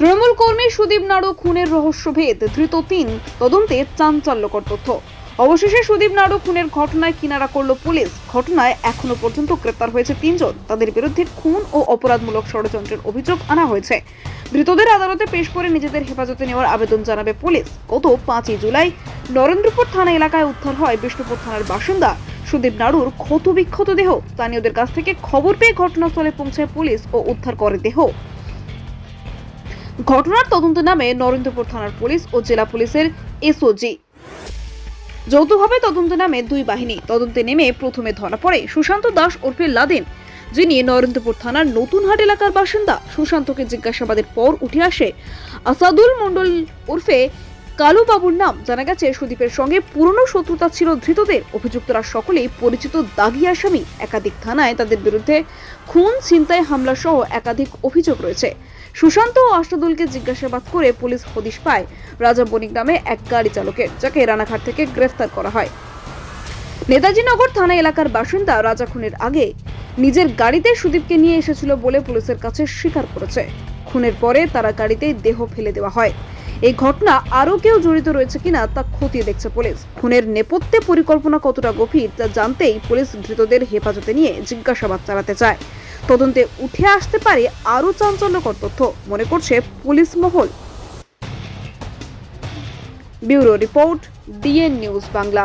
তৃণমূল কর্মী সুদীপ নাড়ু খুনের রহস্যভেদ, ধৃত তিন, তদন্তে চাঞ্চল্যকর তথ্য। অবশেষে সুদীপ নাড়ু খুনের ঘটনায় কিনারা করল পুলিশ। ঘটনায় এখনও পর্যন্ত গ্রেপ্তার হয়েছে তিনজন। তাদের বিরুদ্ধে খুন ও অপরাধমূলক ষড়যন্ত্রের অভিযোগ আনা হয়েছে। ধৃতদের আদালতে পেশ করে নিজেদের হেফাজতে নেওয়ার আবেদন জানাবে পুলিশ। গত পাঁচই জুলাই নরেন্দ্রপুর থানা এলাকায় উদ্ধার হয় বিষ্ণুপুর থানার বাসিন্দা সুদীপ নাড়ুর ক্ষতবিক্ষত দেহ। স্থানীয়দের কাছ থেকে খবর পেয়ে ঘটনাস্থলে পৌঁছায় পুলিশ ও উদ্ধার করে দেহ। ঘটনার তদন্ত নামে নরেন্দ্রপুর থানার পুলিশ ও জেলা পুলিশের এসওজি যৌথভাবে তদন্ত নামে দুই বাহিনী তদন্তে নেমে প্রথমে ধরা পড়ে সুশান্ত দাস ওরফে লাদেন, যিনি নরেন্দ্রপুর থানার নতুনহাট এলাকার বাসিন্দা। সুশান্তকে জিজ্ঞাসাবাদের পর উঠে আসে, আসাদুল মণ্ডল ওরফে কালু বাবুর নাম। জানা গেছে, সুদীপের সঙ্গে পুরনো শত্রুতা ছিল ধৃতদের। অভিযুক্তরা সকলেই পরিচিত দাগি আসামি একাধিক থানায় তাদের বিরুদ্ধে খুন, ছিনতাই হামলা সহ একাধিক অভিযোগ রয়েছে। সুশান্ত ও আশাদুলকে জিজ্ঞাসাবাদ করে পুলিশ হদিশ পায়। রাজা বণিক নামে এক গাড়ি চালকের, যাকে রানাঘাট থেকে গ্রেফতার করা হয়। নেতাজিনগর থানা এলাকার বাসিন্দা রাজা খুনের আগে নিজের গাড়িতে সুদীপকে নিয়ে এসেছিল বলে পুলিশের কাছে স্বীকার করেছে। খুনের পরে তারা গাড়িতেই দেহ ফেলে দেওয়া হয়। এই ঘটনা আরও কেউ জড়িত রয়েছে কিনা তা খতিয়ে দেখছে পুলিশ। খুনের নেপথ্যে পরিকল্পনা কতটা গভীর তা জানতেই পুলিশ ধৃতদের হেফাজতে নিয়ে জিজ্ঞাসাবাদ চালাতে চায়। তদন্তে উঠে আসতে পারে আরও চাঞ্চল্যকর তথ্য, মনে করছে পুলিশ মহল। Bureau report, DN news Bangla.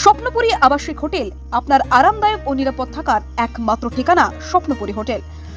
স্বপ্নপুরী আবাসিক হোটেল আপনার আরামদায়ক ও নিরাপদ থাকার একমাত্র ঠিকানা স্বপ্নপুরী হোটেল।